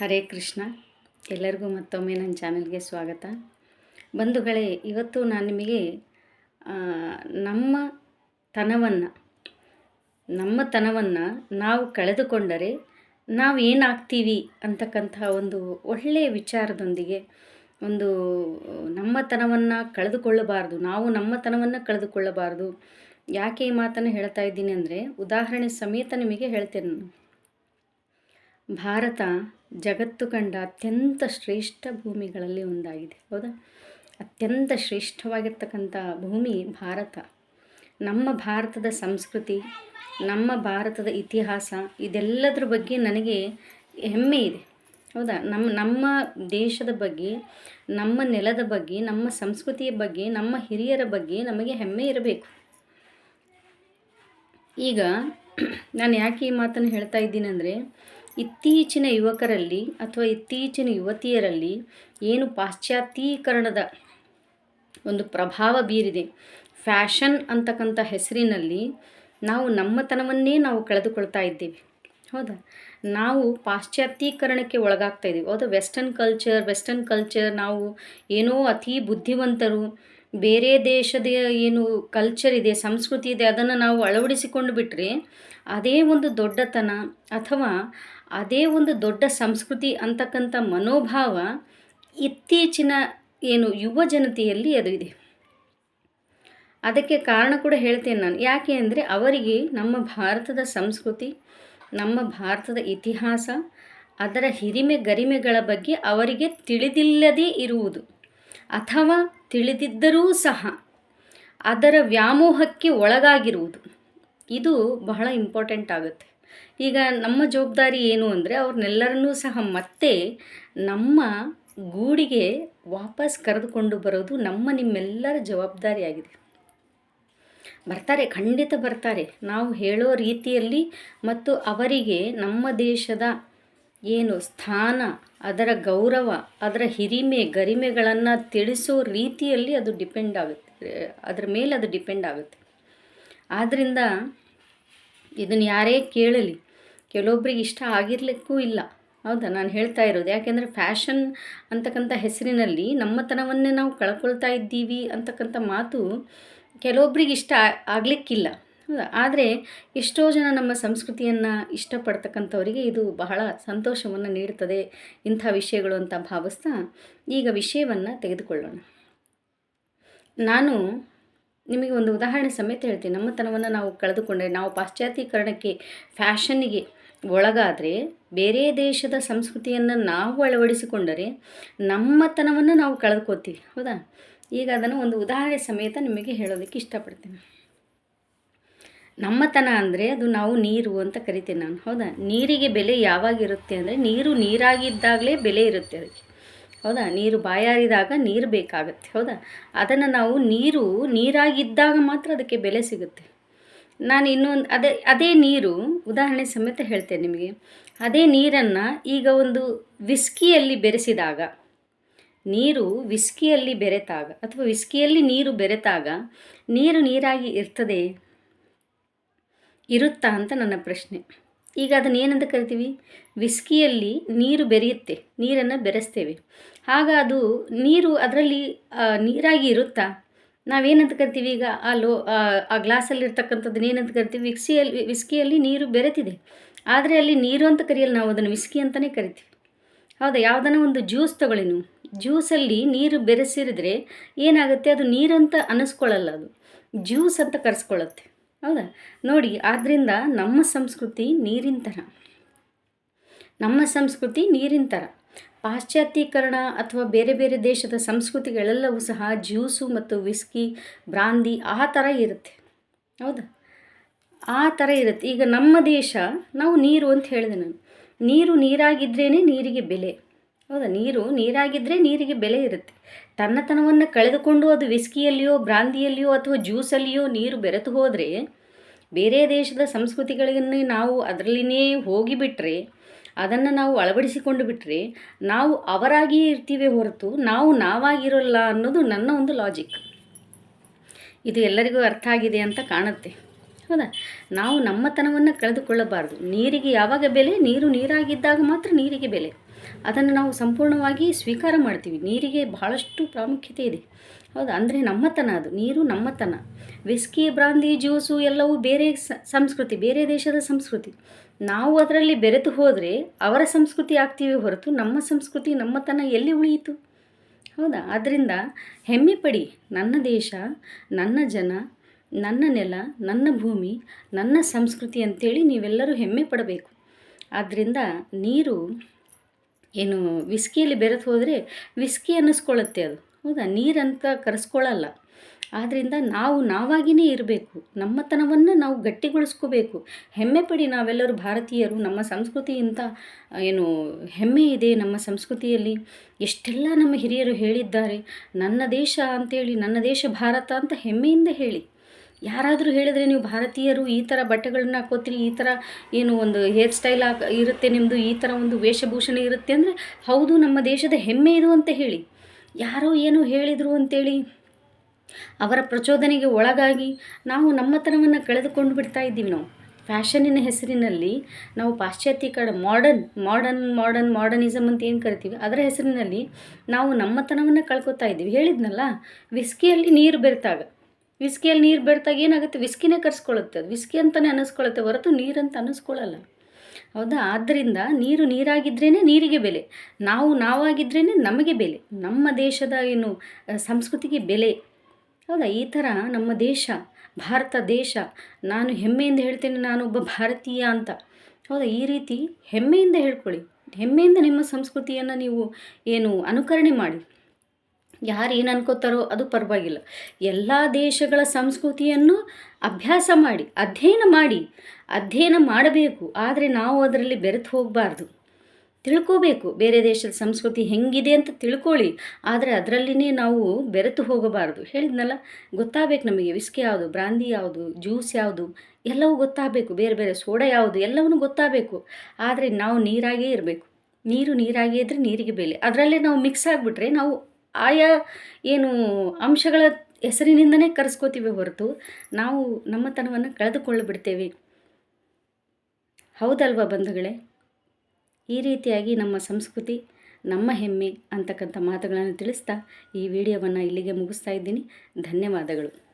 ಹರೇ ಕೃಷ್ಣ. ಎಲ್ಲರಿಗೂ ಮತ್ತೊಮ್ಮೆ ನನ್ನ ಚಾನಲ್ಗೆ ಸ್ವಾಗತ. ಬಂಧುಗಳೇ, ಇವತ್ತು ನಾನು ನಿಮಗೆ ನಮ್ಮ ತನವನ್ನು ನಮ್ಮ ತನವನ್ನು ನಾವು ಕಳೆದುಕೊಂಡರೆ ನಾವು ಏನಾಗ್ತೀವಿ ಅಂತಕ್ಕಂತಹ ಒಂದು ಒಳ್ಳೆಯ ವಿಚಾರದೊಂದಿಗೆ ಒಂದು, ನಮ್ಮ ತನವನ್ನು ಕಳೆದುಕೊಳ್ಳಬಾರ್ದು, ನಾವು ನಮ್ಮ ತನವನ್ನು ಕಳೆದುಕೊಳ್ಳಬಾರ್ದು. ಯಾಕೆ ಈ ಮಾತನ್ನು ಹೇಳ್ತಾ ಇದ್ದೀನಿ ಅಂದರೆ, ಉದಾಹರಣೆ ಸಮೇತ ನಿಮಗೆ ಹೇಳ್ತೇನೆ ಭಾರತ ಜಗತ್ತು ಕಂಡ ಅತ್ಯಂತ ಶ್ರೇಷ್ಠ ಭೂಮಿಗಳಲ್ಲಿ ಒಂದಾಗಿದೆ, ಹೌದಾ? ಅತ್ಯಂತ ಶ್ರೇಷ್ಠವಾಗಿರ್ತಕ್ಕಂಥ ಭೂಮಿ ಭಾರತ. ನಮ್ಮ ಭಾರತದ ಸಂಸ್ಕೃತಿ, ನಮ್ಮ ಭಾರತದ ಇತಿಹಾಸ, ಇದೆಲ್ಲದರ ಬಗ್ಗೆ ನನಗೆ ಹೆಮ್ಮೆ ಇದೆ, ಹೌದಾ? ನಮ್ಮ ನಮ್ಮ ದೇಶದ ಬಗ್ಗೆ, ನಮ್ಮ ನೆಲದ ಬಗ್ಗೆ, ನಮ್ಮ ಸಂಸ್ಕೃತಿಯ ಬಗ್ಗೆ, ನಮ್ಮ ಹಿರಿಯರ ಬಗ್ಗೆ ನಮಗೆ ಹೆಮ್ಮೆ ಇರಬೇಕು. ಈಗ ನಾನು ಯಾಕೆ ಈ ಮಾತನ್ನು ಹೇಳ್ತಾ ಇದ್ದೀನಿ ಅಂದರೆ ಇತ್ತೀಚಿನ ಯುವಕರಲ್ಲಿ ಅಥವಾ ಇತ್ತೀಚಿನ ಯುವತಿಯರಲ್ಲಿ ಏನು ಪಾಶ್ಚಾತ್ಯೀಕರಣದ ಒಂದು ಪ್ರಭಾವ ಬೀರಿದೆ. ಫ್ಯಾಷನ್ ಅಂತಕ್ಕಂಥ ಹೆಸರಿನಲ್ಲಿ ನಾವು ನಮ್ಮತನವನ್ನೇ ನಾವು ಕಳೆದುಕೊಳ್ತಾ ಇದ್ದೇವೆ. ಹೌದಾ? ನಾವು ಪಾಶ್ಚಾತ್ಯೀಕರಣಕ್ಕೆ ಒಳಗಾಗ್ತಾ ಇದ್ದೀವಿ. ಹೌದಾ? ವೆಸ್ಟರ್ನ್ ಕಲ್ಚರ್ ವೆಸ್ಟರ್ನ್ ಕಲ್ಚರ್ ನಾವು ಏನೋ ಅತಿ ಬುದ್ಧಿವಂತರು ಬೇರೆ ದೇಶದ ಏನು ಕಲ್ಚರ್ ಇದೆ, ಸಂಸ್ಕೃತಿ ಇದೆ, ಅದನ್ನು ನಾವು ಅಳವಡಿಸಿಕೊಂಡು ಬಿಟ್ಟರೆ ಅದೇ ಒಂದು ದೊಡ್ಡತನ ಅಥವಾ ಅದೇ ಒಂದು ದೊಡ್ಡ ಸಂಸ್ಕೃತಿ ಅಂತಕ್ಕಂಥ ಮನೋಭಾವ ಇತ್ತೀಚಿನ ಏನು ಯುವ ಜನತೆಯಲ್ಲಿ ಅದು ಇದೆ. ಅದಕ್ಕೆ ಕಾರಣ ಕೂಡ ಹೇಳ್ತೇನೆ ನಾನು. ಯಾಕೆ ಅಂದರೆ ಅವರಿಗೆ ನಮ್ಮ ಭಾರತದ ಸಂಸ್ಕೃತಿ, ನಮ್ಮ ಭಾರತದ ಇತಿಹಾಸ, ಅದರ ಹಿರಿಮೆ ಗರಿಮೆಗಳ ಬಗ್ಗೆ ಅವರಿಗೆ ತಿಳಿದಿಲ್ಲದೇ ಇರುವುದು. ಅಥವಾ ತಿಳಿದಿದ್ದರೂ ಸಹ ಅದರ ವ್ಯಾಮೋಹಕ್ಕೆ ಒಳಗಾಗಿರುವುದು. ಇದು ಬಹಳ ಇಂಪಾರ್ಟೆಂಟ್ ಆಗುತ್ತೆ. ಈಗ ನಮ್ಮ ಜವಾಬ್ದಾರಿ ಏನು ಅಂದರೆ ಅವ್ರನ್ನೆಲ್ಲರನ್ನೂ ಸಹ ಮತ್ತೆ ನಮ್ಮ ಗೂಡಿಗೆ ವಾಪಸ್ ಕರೆದುಕೊಂಡು ಬರೋದು ನಮ್ಮ ನಿಮ್ಮೆಲ್ಲರ ಜವಾಬ್ದಾರಿಯಾಗಿದೆ ಬರ್ತಾರೆ, ಖಂಡಿತ ಬರ್ತಾರೆ. ನಾವು ಹೇಳೋ ರೀತಿಯಲ್ಲಿ ಮತ್ತು ಅವರಿಗೆ ನಮ್ಮ ದೇಶದ ಏನು ಸ್ಥಾನ ಅದರ ಗೌರವ, ಅದರ ಹಿರಿಮೆ, ಗರಿಮೆಗಳನ್ನು ತಿಳಿಸೋ ರೀತಿಯಲ್ಲಿ ಅದು ಡಿಪೆಂಡ್ ಆಗುತ್ತೆ. ಅದರ ಮೇಲೆ ಅದು ಡಿಪೆಂಡ್ ಆಗುತ್ತೆ. ಆದ್ದರಿಂದ ಇದನ್ನು ಯಾರೇ ಕೇಳಲಿ, ಕೆಲವೊಬ್ರಿಗೆ ಇಷ್ಟ ಆಗಿರಲಿಕ್ಕೂ ಇಲ್ಲ. ಹೌದಾ? ನಾನು ಹೇಳ್ತಾ ಇರೋದು. ಯಾಕೆಂದರೆ ಫ್ಯಾಷನ್ ಅಂತಕ್ಕಂಥ ಹೆಸರಿನಲ್ಲಿ ನಮ್ಮತನವನ್ನೇ ನಾವು ಕಳ್ಕೊಳ್ತಾ ಇದ್ದೀವಿ ಅಂತಕ್ಕಂಥ ಮಾತು ಕೆಲವೊಬ್ರಿಗೆ ಇಷ್ಟ ಆಗಲಿಕ್ಕಿಲ್ಲ. ಆದರೆ ಎಷ್ಟೋ ಜನ ನಮ್ಮ ಸಂಸ್ಕೃತಿಯನ್ನು ಇಷ್ಟಪಡ್ತಕ್ಕಂಥವರಿಗೆ ಇದು ಬಹಳ ಸಂತೋಷವನ್ನು ನೀಡುತ್ತದೆ ಇಂಥ ವಿಷಯಗಳು ಅಂತ ಭಾವಿಸ್ತಾ ಈಗ ವಿಷಯವನ್ನು ತೆಗೆದುಕೊಳ್ಳೋಣ. ನಾನು ನಿಮಗೆ ಒಂದು ಉದಾಹರಣೆ ಸಮೇತ ಹೇಳ್ತೀನಿ. ನಮ್ಮತನವನ್ನು ನಾವು ಕಳೆದುಕೊಂಡ್ರೆ, ನಾವು ಪಾಶ್ಚಾತ್ಯೀಕರಣಕ್ಕೆ, ಫ್ಯಾಷನ್ನಿಗೆ ಒಳಗಾದರೆ, ಬೇರೆ ದೇಶದ ಸಂಸ್ಕೃತಿಯನ್ನು ನಾವು ಅಳವಡಿಸಿಕೊಂಡರೆ ನಮ್ಮತನವನ್ನು ನಾವು ಕಳೆದುಕೋತೀವಿ ಹೌದಾ? ಈಗ ಅದನ್ನು ಒಂದು ಉದಾಹರಣೆ ಸಮೇತ ನಿಮಗೆ ಹೇಳೋದಕ್ಕೆ ಇಷ್ಟಪಡ್ತೇನೆ. ನಮ್ಮತನ ಅಂದರೆ ಅದು ನಾವು ನೀರು ಅಂತ ಕರಿತೀನಿ ನಾನು. ಹೌದಾ? ನೀರಿಗೆ ಬೆಲೆ ಯಾವಾಗಿರುತ್ತೆ ಅಂದರೆ ನೀರು ನೀರಾಗಿದ್ದಾಗಲೇ ಬೆಲೆ ಇರುತ್ತೆ ಅದಕ್ಕೆ. ಹೌದಾ? ನೀರು ಬಾಯಾರಿದಾಗ ನೀರು ಬೇಕಾಗುತ್ತೆ. ಹೌದಾ? ಅದನ್ನು ನಾವು ನೀರು ನೀರಾಗಿದ್ದಾಗ ಮಾತ್ರ ಅದಕ್ಕೆ ಬೆಲೆ ಸಿಗುತ್ತೆ. ನಾನು ಇನ್ನೊಂದು ಅದೇ ಅದೇ ನೀರು, ಉದಾಹರಣೆ ಸಮೇತ ಹೇಳ್ತೇನೆ ನಿಮಗೆ. ಅದೇ ನೀರನ್ನು ಈಗ ಒಂದು ವಿಸ್ಕಿಯಲ್ಲಿ ಬೆರೆಸಿದಾಗ, ನೀರು ವಿಸ್ಕಿಯಲ್ಲಿ ಬೆರೆತಾಗ ಅಥವಾ ವಿಸ್ಕಿಯಲ್ಲಿ ನೀರು ಬೆರೆತಾಗ ನೀರು ನೀರಾಗಿ ಇರ್ತದೆ. ಇರುತ್ತಾ ಅಂತ ನನ್ನ ಪ್ರಶ್ನೆ. ಈಗ ಅದನ್ನ ಏನಂತ ಕರಿತೀವಿ? ವಿಸ್ಕಿಯಲ್ಲಿ ನೀರು ಬೆರೆಯುತ್ತೆ ನೀರನ್ನು ಬೆರೆಸ್ತೇವೆ. ಆಗ ಅದು ನೀರು ಅದರಲ್ಲಿ ನೀರಾಗಿ ಇರುತ್ತಾ? ನಾವೇನಂತ ಕರಿತೀವಿ ಈಗ? ಆ ಲೋ ಆ, ಗ್ಲಾಸಲ್ಲಿರ್ತಕ್ಕಂಥದ್ದನ್ನ ಏನಂತ ಕರಿತೀವಿ? ವಿಕ್ಸಿಯಲ್ಲಿ ವಿಸ್ಕಿಯಲ್ಲಿ ನೀರು ಬೆರೆತಿದೆ. ಆದರೆ ಅಲ್ಲಿ ನೀರು ಅಂತ ಕರೆಯಲ್ಲ ನಾವು ಅದನ್ನು ವಿಸ್ಕಿ ಅಂತಲೇ ಕರಿತೀವಿ. ಹೌದಾ? ಯಾವುದನ್ನ ಒಂದು ಜ್ಯೂಸ್ ತಗೊಳ್ಳಿ ನೀವು ಜ್ಯೂಸಲ್ಲಿ ನೀರು ಬೆರೆಸಿರಿದ್ರೆ ಏನಾಗುತ್ತೆ? ಅದು ನೀರಂತ ಅನ್ನಿಸ್ಕೊಳ್ಳಲ್ಲ ಅದು. ಜ್ಯೂಸ್ ಅಂತ ಕರೆಸ್ಕೊಳ್ಳುತ್ತೆ. ಹೌದಾ? ನೋಡಿ ಆದ್ದರಿಂದ ನಮ್ಮ ಸಂಸ್ಕೃತಿ ನೀರಿನ ಥರ ನಮ್ಮ ಸಂಸ್ಕೃತಿ ನೀರಿನ ಥರ ಪಾಶ್ಚಾತ್ಯೀಕರಣ ಅಥವಾ ಬೇರೆ ಬೇರೆ ದೇಶದ ಸಂಸ್ಕೃತಿಗಳೆಲ್ಲವೂ ಸಹ ಜ್ಯೂಸು ಮತ್ತು ವಿಸ್ಕಿ, ಬ್ರಾಂದಿ ಆ ಥರ ಇರುತ್ತೆ. ಹೌದಾ? ಆ ಥರ ಇರುತ್ತೆ. ಈಗ ನಮ್ಮ ದೇಶ, ನಾವು ನೀರು ಅಂತ ಹೇಳಿದೆ ನಾನು. ನೀರು ನೀರಾಗಿದ್ರೇ ನೀರಿಗೆ ಬೆಲೆ. ಹೌದಾ? ನೀರು ನೀರಾಗಿದ್ದರೆ ನೀರಿಗೆ ಬೆಲೆ ಇರುತ್ತೆ. ತನ್ನತನವನ್ನು ಕಳೆದುಕೊಂಡು ಅದು ವಿಸ್ಕಿಯಲ್ಲಿಯೋ, ಬ್ರಾಂದಿಯಲ್ಲಿಯೋ ಅಥವಾ ಜ್ಯೂಸಲ್ಲಿಯೋ ನೀರು ಬೆರೆತು ಹೋದರೆ, ಬೇರೆ ದೇಶದ ಸಂಸ್ಕೃತಿಗಳನ್ನು ನಾವು ಅದರಲ್ಲಿನೇ ಹೋಗಿಬಿಟ್ರೆ, ಅದನ್ನು ನಾವು ಅಳವಡಿಸಿಕೊಂಡು ಬಿಟ್ಟರೆ ನಾವು ಅವರಾಗಿಯೇ ಇರ್ತೀವಿ ಹೊರತು ನಾವು ನಾವಾಗಿರೋಲ್ಲ ಅನ್ನೋದು ನನ್ನ ಒಂದು ಲಾಜಿಕ್ ಇದು ಎಲ್ಲರಿಗೂ ಅರ್ಥ ಆಗಿದೆ ಅಂತ ಕಾಣುತ್ತೆ. ಹೌದಾ? ನಾವು ನಮ್ಮತನವನ್ನು ಕಳೆದುಕೊಳ್ಳಬಾರ್ದು. ನೀರಿಗೆ ಯಾವಾಗ ಬೆಲೆ? ನೀರು ನೀರಾಗಿದ್ದಾಗ ಮಾತ್ರ ನೀರಿಗೆ ಬೆಲೆ. ಅದನ್ನು ನಾವು ಸಂಪೂರ್ಣವಾಗಿ ಸ್ವೀಕಾರ ಮಾಡ್ತೀವಿ. ನೀರಿಗೆ ಬಹಳಷ್ಟು ಪ್ರಾಮುಖ್ಯತೆ ಇದೆ. ಹೌದಾ? ಅಂದರೆ ನಮ್ಮತನ ಅದು. ನೀರು ನಮ್ಮತನ. ವಿಸ್ಕಿ, ಬ್ರಾಂದಿ, ಜ್ಯೂಸು ಎಲ್ಲವೂ ಬೇರೆ ಸಂಸ್ಕೃತಿ, ಬೇರೆ ದೇಶದ ಸಂಸ್ಕೃತಿ. ನಾವು ಅದರಲ್ಲಿ ಬೆರೆತು ಹೋದರೆ ಅವರ ಸಂಸ್ಕೃತಿ ಆಗ್ತೀವಿ ಹೊರತು ನಮ್ಮ ಸಂಸ್ಕೃತಿ, ನಮ್ಮತನ ಎಲ್ಲಿ ಉಳಿಯಿತು? ಹೌದಾ? ಆದ್ದರಿಂದ ಹೆಮ್ಮೆ ಪಡಿ. ನನ್ನ ದೇಶ, ನನ್ನ ಜನ ನನ್ನ ನೆಲ, ನನ್ನ ಭೂಮಿ, ನನ್ನ ಸಂಸ್ಕೃತಿ ಅಂತೇಳಿ ನೀವೆಲ್ಲರೂ ಹೆಮ್ಮೆ ಪಡಬೇಕು. ಆದ್ದರಿಂದ ನೀರು ಏನು ವಿಸ್ಕಿಯಲ್ಲಿ ಬೆರೆತು ಹೋದರೆ ವಿಸ್ಕಿ ಅನ್ನಿಸ್ಕೊಳ್ಳುತ್ತೆ ಅದು. ಹೌದಾ? ನೀರಂತ ಕರೆಸ್ಕೊಳ್ಳಲ್ಲ. ಆದ್ದರಿಂದ ನಾವು ನಾವಾಗಿಯೇ ಇರಬೇಕು. ನಮ್ಮತನವನ್ನು ನಾವು ಗಟ್ಟಿಗೊಳಿಸ್ಕೋಬೇಕು. ಹೆಮ್ಮೆ ಪಡಿ ನಾವೆಲ್ಲರೂ ಭಾರತೀಯರು. ನಮ್ಮ ಸಂಸ್ಕೃತಿಯಿಂದ, ಏನು, ಹೆಮ್ಮೆ ಇದೆ ನಮ್ಮ ಸಂಸ್ಕೃತಿಯಲ್ಲಿ. ಎಷ್ಟೆಲ್ಲ ನಮ್ಮ ಹಿರಿಯರು ಹೇಳಿದ್ದಾರೆ. ನನ್ನ ದೇಶ ಅಂತೇಳಿ, ನನ್ನ ದೇಶ ಭಾರತ ಅಂತ ಹೆಮ್ಮೆಯಿಂದ ಹೇಳಿ. ಯಾರಾದರೂ ಹೇಳಿದರೆ ನೀವು ಭಾರತೀಯರು ಈ ಥರ ಬಟ್ಟೆಗಳನ್ನ ಹಾಕೋತೀರಿ, ಈ ಥರ ಏನು ಒಂದು ಹೇರ್ ಸ್ಟೈಲ್ ಹಾಕ ಇರುತ್ತೆ ನಿಮ್ಮದು ಈ ಥರ ಒಂದು ವೇಷಭೂಷಣ ಇರುತ್ತೆ ಅಂದರೆ ಹೌದು, ನಮ್ಮ ದೇಶದ ಹೆಮ್ಮೆ ಇದು ಅಂತ ಹೇಳಿ. ಯಾರೋ ಏನೋ ಹೇಳಿದರು ಅಂತೇಳಿ ಅವರ ಪ್ರಚೋದನೆಗೆ ಒಳಗಾಗಿ ನಾವು ನಮ್ಮತನವನ್ನು ಕಳೆದುಕೊಂಡು ಬಿಡ್ತಾ ಇದ್ದೀವಿ ನಾವು. ಫ್ಯಾಷನಿನ ಹೆಸರಿನಲ್ಲಿ ನಾವು ಪಾಶ್ಚಾತ್ಯೀಕರಣ ಮಾಡರ್ನ್ ಮಾಡರ್ನ್ ಮಾಡರ್ನ್ ಮಾಡರ್ನಿಸಮ್ ಅಂತ ಏನು ಕರಿತೀವಿ, ಅದರ ಹೆಸರಿನಲ್ಲಿ ನಾವು ನಮ್ಮತನವನ್ನು ಕಳ್ಕೊತಾ ಇದ್ದೀವಿ. ಹೇಳಿದ್ನಲ್ಲ, ವಿಸ್ಕಿಯಲ್ಲಿ ನೀರು ಬೆರೆತಾಗ. ವಿಸ್ಕಿಯಲ್ಲಿ ನೀರು ಬೆರೆತಾಗ ಏನಾಗುತ್ತೆ? ವಿಸ್ಕಿನೇ ಕರ್ಸ್ಕೊಳ್ಳುತ್ತೆ. ಅದು ವಿಸ್ಕಿ ಅಂತಲೇ ಅನ್ನಿಸ್ಕೊಳ್ಳುತ್ತೆ ಹೊರತು ನೀರಂತ ಅನ್ನಿಸ್ಕೊಳ್ಳಲ್ಲ. ಹೌದಾ? ಆದ್ದರಿಂದ ನೀರು ನೀರಾಗಿದ್ರೇ ನೀರಿಗೆ ಬೆಲೆ. ನಾವು ನಾವಾಗಿದ್ರೇ ನಮಗೆ ಬೆಲೆ. ನಮ್ಮ ದೇಶದ ಏನು ಸಂಸ್ಕೃತಿಗೆ ಬೆಲೆ. ಹೌದಾ? ಈ ಥರ ನಮ್ಮ ದೇಶ, ಭಾರತ ದೇಶ, ನಾನು ಹೆಮ್ಮೆಯಿಂದ ಹೇಳ್ತೇನೆ ನಾನೊಬ್ಬ ಭಾರತೀಯ ಅಂತ. ಹೌದಾ? ಈ ರೀತಿ ಹೆಮ್ಮೆಯಿಂದ ಹೇಳ್ಕೊಳ್ಳಿ. ಹೆಮ್ಮೆಯಿಂದ ನಿಮ್ಮ ಸಂಸ್ಕೃತಿಯನ್ನು ನೀವು ಏನು, ಅನುಕರಣೆ ಮಾಡಿ. ಯಾರು ಏನು ಅನ್ಕೋತಾರೋ ಅದು ಪರವಾಗಿಲ್ಲ. ಎಲ್ಲ ದೇಶಗಳ ಸಂಸ್ಕೃತಿಯನ್ನು ಅಭ್ಯಾಸ ಮಾಡಿ, ಅಧ್ಯಯನ ಮಾಡಿ, ಅಧ್ಯಯನ ಮಾಡಬೇಕು. ಆದರೆ ನಾವು ಅದರಲ್ಲಿ ಬೆರೆತು ಹೋಗಬಾರ್ದು. ತಿಳ್ಕೋಬೇಕು, ಬೇರೆ ದೇಶದ ಸಂಸ್ಕೃತಿ ಹೆಂಗಿದೆ ಅಂತ ತಿಳ್ಕೊಳ್ಳಿ. ಆದರೆ ಅದರಲ್ಲಿನೇ ನಾವು ಬೆರೆತು ಹೋಗಬಾರ್ದು. ಹೇಳಿದ್ನಲ್ಲ, ಗೊತ್ತಾಗಬೇಕು ನಮಗೆ ವಿಸ್ಕಿ ಯಾವುದು, ಬ್ರಾಂದಿ ಯಾವುದು, ಜ್ಯೂಸ್ ಯಾವುದು, ಎಲ್ಲವೂ ಗೊತ್ತಾಗಬೇಕು. ಬೇರೆ ಬೇರೆ ಸೋಡಾ ಯಾವುದು ಎಲ್ಲವನ್ನೂ ಗೊತ್ತಾಗಬೇಕು. ಆದರೆ ನಾವು ನೀರಾಗೇ ಇರಬೇಕು. ನೀರು ನೀರಾಗೇ ಇದ್ದರೆ ನೀರಿಗೆ ಬೆಲೆ. ಅದರಲ್ಲೇ ನಾವು ಮಿಕ್ಸ್ ಆಗಿಬಿಟ್ರೆ ನಾವು ಆಯಾ ಏನು ಅಂಶಗಳ ಹೆಸರಿನಿಂದನೇ ಕರೆಸ್ಕೋತೀವಿ ಹೊರತು ನಾವು ನಮ್ಮತನವನ್ನು ಕಳೆದುಕೊಳ್ಳಬಿಡ್ತೇವೆ. ಹೌದಲ್ವಾ ಬಂಧುಗಳೇ? ಈ ರೀತಿಯಾಗಿ ನಮ್ಮ ಸಂಸ್ಕೃತಿ, ನಮ್ಮ ಹೆಮ್ಮೆ ಅಂತಕ್ಕಂಥ ಮಾತುಗಳನ್ನು ತಿಳಿಸ್ತಾ ಈ ವಿಡಿಯೋವನ್ನು ಇಲ್ಲಿಗೆ ಮುಗಿಸ್ತಾ ಇದ್ದೀನಿ. ಧನ್ಯವಾದಗಳು.